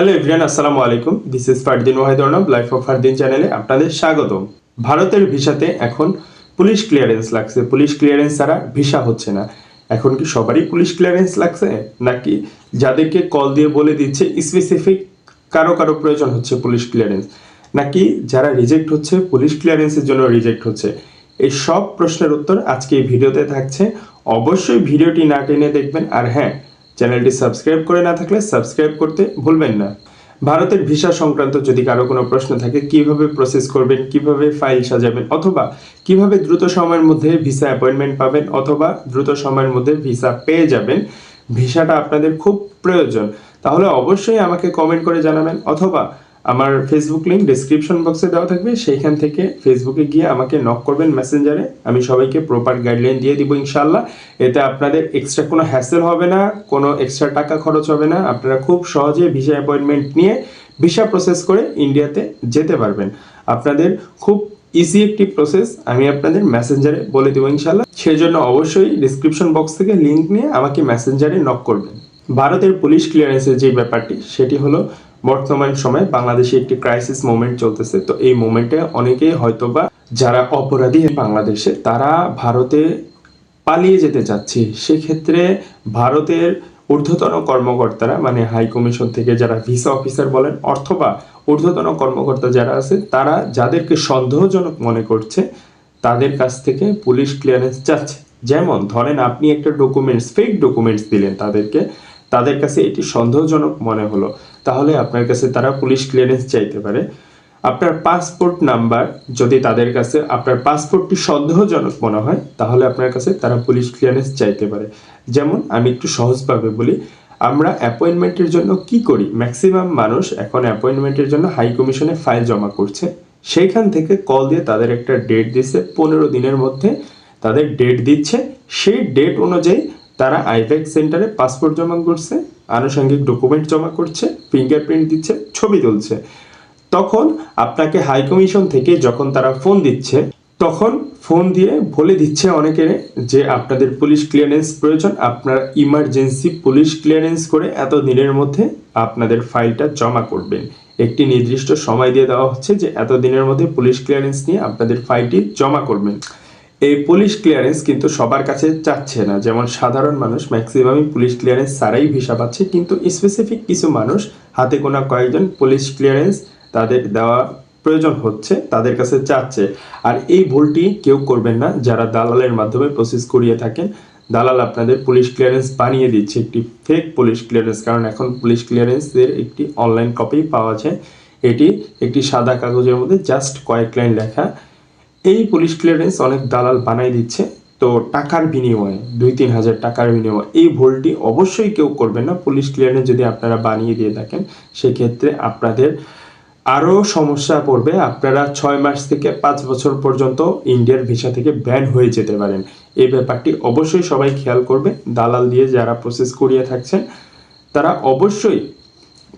Hello everyone আসসালামু আলাইকুম। This is Fardin Wahid Arnab life of Fardin চ্যানেলে আপনাদের স্বাগত ভারতের ভিসাতে এখন পুলিশ ক্লিয়ারেন্স লাগছে। পুলিশ ক্লিয়ারেন্স ছাড়া ভিসা হচ্ছে না। এখন কি সবারই পুলিশ ক্লিয়ারেন্স লাগছে? নাকি যাদেরকে কল দিয়ে বলে দিচ্ছে স্পেসিফিক কারও কারও প্রয়োজন হচ্ছে পুলিশ ক্লিয়ারেন্স নাকি যারা রিজেক্ট হচ্ছে, পুলিশ ক্লিয়ারেন্সের জন্য রিজেক্ট হচ্ছে? এই সব প্রশ্নের উত্তর আজকে এই ভিডিওতে থাকছে। অবশ্যই ভিডিওটি না টেনে দেখবেন। আর হ্যাঁ চ্যানেলটি সাবস্ক্রাইব করে না থাকলে সাবস্ক্রাইব করতে ভুলবেন না। ভারতের ভিসা সংক্রান্ত যদি কারও কোনো প্রশ্ন থাকে, কীভাবে প্রসেস করবেন, কীভাবে ফাইল সাজাবেন, অথবা কীভাবে দ্রুত সময়ের মধ্যে ভিসা অ্যাপয়েন্টমেন্ট পাবেন, অথবা দ্রুত সময়ের মধ্যে ভিসা পেয়ে যাবেন, ভিসাটা আপনাদের খুব প্রয়োজন। তাহলে অবশ্যই আমাকে কমেন্ট করে জানাবেন, অথবা আমার ফেসবুক লিঙ্ক ডিসক্রিপশন বক্সে দেওয়া থাকবে। সেইখান থেকে ফেসবুকে গিয়ে আমাকে নক করবেন মেসেঞ্জারে আমি সবাইকে প্রপার গাইডলাইন দিয়ে দিব ইনশাল্লাহ এতে আপনাদের এক্সট্রা কোনো হ্যাসেল হবে না, কোনো এক্সট্রা টাকা খরচ হবে না। আপনারা খুব সহজে ভিসা অ্যাপয়েন্টমেন্ট নিয়ে ভিসা প্রসেস করে ইন্ডিয়াতে যেতে পারবেন। আপনাদের খুব ইজি একটি প্রসেস আমি আপনাদের মেসেঞ্জারে বলে দেবো ইনশাল্লাহ সেজন্য অবশ্যই ডিসক্রিপশন বক্স থেকে লিঙ্ক নিয়ে আমাকে মেসেঞ্জারে নক করবেন। ভারতের পুলিশ ক্লিয়ারেন্সের যে ব্যাপারটি, সেটি হলো বর্তমান সময়ে বাংলাদেশে একটি ক্রাইসিস মোমেন্ট চলতেছে। তো এই মোমেন্টে অনেকেই হয়তোবা যারা অপরাধী বাংলাদেশে, তারা ভারতে পালিয়ে যেতে চাচ্ছে। সেক্ষেত্রে ভারতের ঊর্ধ্বতন কর্মকর্তারা মানে হাই কমিশন থেকে যারা ভিসা অফিসার বলেন, অথবা ঊর্ধ্বতন কর্মকর্তা যারা আছে, তারা যাদেরকে সন্দেহজনক মনে করছে, তাদের কাছ থেকে পুলিশ ক্লিয়ারেন্স চাচ্ছে। যেমন ধরেন আপনি একটা ডকুমেন্টস ফেক ডকুমেন্টস দিলেন তাদেরকে, তাদের কাছে এটি সন্দেহজনক মনে হলো। তাহলে আপনার কাছে তারা পুলিশ ক্লিয়ারেন্স চাইতে পারে। আপনার পাসপোর্ট নাম্বার যদি তাদের কাছে আপনার পাসপোর্টটি সন্দেহজনক মনে হয়, তাহলে আপনার কাছে তারা পুলিশ ক্লিয়ারেন্স চাইতে পারে। যেমন আমি একটু সহজভাবে বলি, আমরা অ্যাপয়েন্টমেন্টের জন্য কি করি? ম্যাক্সিমাম মানুষ এখন অ্যাপয়েন্টমেন্টের জন্য হাই কমিশনে ফাইল জমা করছে। সেইখান থেকে কল দিয়ে তাদের একটা ডেট দিচ্ছে পনেরো দিনের মধ্যে তাদের ডেট দিচ্ছে। সেই ডেট অনুযায়ী তারা আইভ্যাক সেন্টারে পাসপোর্ট জমা করছে, আনুষঙ্গিক ডকুমেন্ট জমা করছে, ফিঙ্গারপ্রিন্ট দিচ্ছে, ছবি তুলছে। তখন আপনাকে হাই কমিশন থেকে যখন তারা ফোন দিচ্ছে, তখন ফোন দিয়ে বলে দিচ্ছে অনেকের যে আপনাদের পুলিশ ক্লিয়ারেন্স প্রয়োজন, আপনার ইমার্জেন্সি পুলিশ ক্লিয়ারেন্স করে এত দিনের মধ্যে আপনাদের ফাইলটা জমা করবেন। একটি নির্দিষ্ট সময় দিয়ে দেওয়া হচ্ছে যে এত দিনের মধ্যে পুলিশ ক্লিয়ারেন্স নিয়ে আপনাদের ফাইলটি জমা করবেন। এই পুলিশ ক্লিয়ারেন্স কিন্তু সবার কাছে চাচ্ছে না। যেমন সাধারণ মানুষ ম্যাক্সিমামই পুলিশ ক্লিয়ারেন্স ছাড়াই ভিসা পাচ্ছে, কিন্তু স্পেসিফিক কিছু মানুষ, হাতে গোনা কয়েকজন পুলিশ ক্লিয়ারেন্স তাদের দেওয়া প্রয়োজন হচ্ছে, তাদের কাছে চাচ্ছে। আর এই ভুলটি কেউ করবেন না, যারা দালালের মাধ্যমে প্রসেস করিয়ে থাকেন, দালাল আপনাদের পুলিশ ক্লিয়ারেন্স বানিয়ে দিচ্ছে, একটি ফেক পুলিশ ক্লিয়ারেন্স কারণ এখন পুলিশ ক্লিয়ারেন্সের একটি অনলাইন কপি পাওয়া যায়। এটি একটি সাদা কাগজের মধ্যে জাস্ট কয়েক লাইন লেখা। এই পুলিশ ক্লিয়ারেন্স অনেক দালাল বানাই দিচ্ছে। তো টাকার বিনিময়ে, দুই, তিন হাজার টাকার বিনিময়ে এই ভুলটি অবশ্যই কেউ করবেন না। পুলিশ ক্লিয়ারেন্স যদি আপনারা বানিয়ে দিয়ে থাকেন, সেক্ষেত্রে আপনাদের আরও সমস্যা পড়বে। আপনারা ছয় মাস থেকে পাঁচ বছর পর্যন্ত ইন্ডিয়ার ভিসা থেকে ব্যান হয়ে যেতে পারেন। এই ব্যাপারটি অবশ্যই সবাই খেয়াল করবে। দালাল দিয়ে যারা প্রসেস করিয়ে থাকছেন, তারা অবশ্যই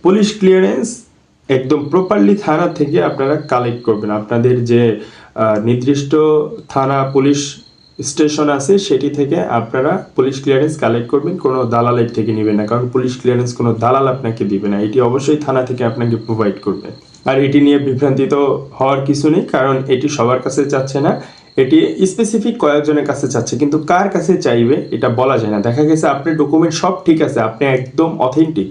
পুলিশ ক্লিয়ারেন্স একদম প্রপারলি থানা থেকে আপনারা কালেক্ট করবেন। আপনাদের যে নির্দিষ্ট থানা পুলিশ স্টেশন আছে, সেটি থেকে আপনারা পুলিশ ক্লিয়ারেন্স কালেক্ট করবেন। কোনো দালালের থেকে নেবেন না, কারণ পুলিশ ক্লিয়ারেন্স কোনো দালাল আপনাকে দিবে না। এটি অবশ্যই থানা থেকে আপনাকে প্রোভাইড করবে। আর এটি নিয়ে বিভ্রান্তিত হওয়ার কিছু নেই, কারণ এটি সবার কাছে চাচ্ছে না। এটি স্পেসিফিক কয়েকজনের কাছে চাচ্ছে, কিন্তু কার কাছে চাইবে, এটা বলা যায় না। দেখা গেছে আপনার ডকুমেন্ট সব ঠিক আছে, আপনি একদম অথেন্টিক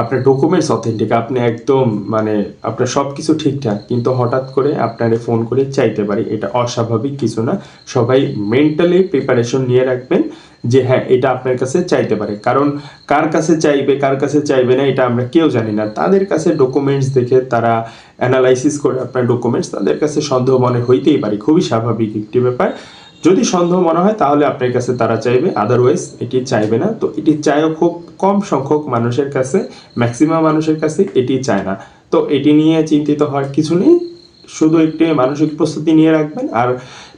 আপনার ডকুমেন্টস অথেন্টিক আপনি একদম মানে আপনার সব কিছু ঠিকঠাক, কিন্তু হঠাৎ করে আপনারে ফোন করে চাইতে পারি, এটা অস্বাভাবিক কিছু না। সবাই মেন্টালি প্রিপারেশন নিয়ে রাখবেন যে হ্যাঁ এটা আপনার কাছে চাইতে পারে। কারণ কার কাছে চাইবে, কার কাছে চাইবে না, এটা আমরা কেউ জানি না। তাদের কাছে ডকুমেন্টস দেখে তারা অ্যানালাইসিস করে আপনার ডকুমেন্টস তাদের কাছে সন্দেহ মনে হইতেই পারে। খুবই স্বাভাবিক একটি ব্যাপার। যদি সন্দেহ মনে হয়, তাহলে আপনার কাছে তারা চাইবে আদারওয়াইজ এটি চাইবে না। তো এটি চায়ও খুব কম সংখ্যক মানুষের কাছে ম্যাক্সিমাম মানুষের কাছে এটি চায় না। তো এটি নিয়ে চিন্তিত হওয়ার কিছু নেই। শুধু একটি মানসিক প্রস্তুতি নিয়ে রাখবেন। আর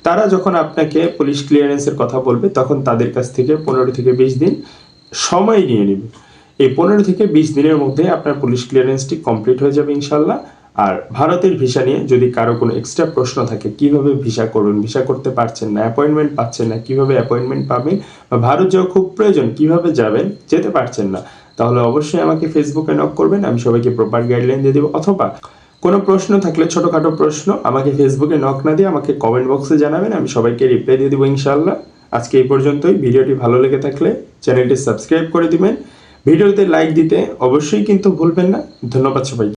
তারা যখন আপনাকে পুলিশ ক্লিয়ারেন্সের কথা বলবে, তখন তাদের কাছ থেকে পনেরো থেকে বিশ দিন সময় নিয়ে নেবে। এই পনেরো থেকে বিশ দিনের মধ্যে আপনার পুলিশ ক্লিয়ারেন্সটি কমপ্লিট হয়ে যাবে ইনশাল্লাহ। আর ভারতের ভিসা নিয়ে যদি কারও কোনো এক্সট্রা প্রশ্ন থাকে, কীভাবে ভিসা করবেন, ভিসা করতে পারছেন না অ্যাপয়েন্টমেন্ট পাচ্ছেন না, কীভাবে অ্যাপয়েন্টমেন্ট পাবেন বা ভারত যাওয়া খুব প্রয়োজন, কীভাবে যাবেন, যেতে পারছেন না, তাহলে অবশ্যই আমাকে ফেসবুকে নক করবেন, আমি সবাইকে প্রপার গাইডলাইন দিয়ে দেবো। অথবা কোনো প্রশ্ন থাকলে, ছোটোখাটো প্রশ্ন, আমাকে ফেসবুকে নক না দিয়ে আমাকে কমেন্ট বক্সে জানাবেন, আমি সবাইকে রিপ্লাই দিয়ে দেবো ইনশাল্লাহ আজকে এই পর্যন্তই। ভিডিওটি ভালো লেগে থাকলে চ্যানেলটি সাবস্ক্রাইব করে দিবেন। ভিডিওতে লাইক দিতে অবশ্যই কিন্তু ভুলবেন না। ধন্যবাদ সবাই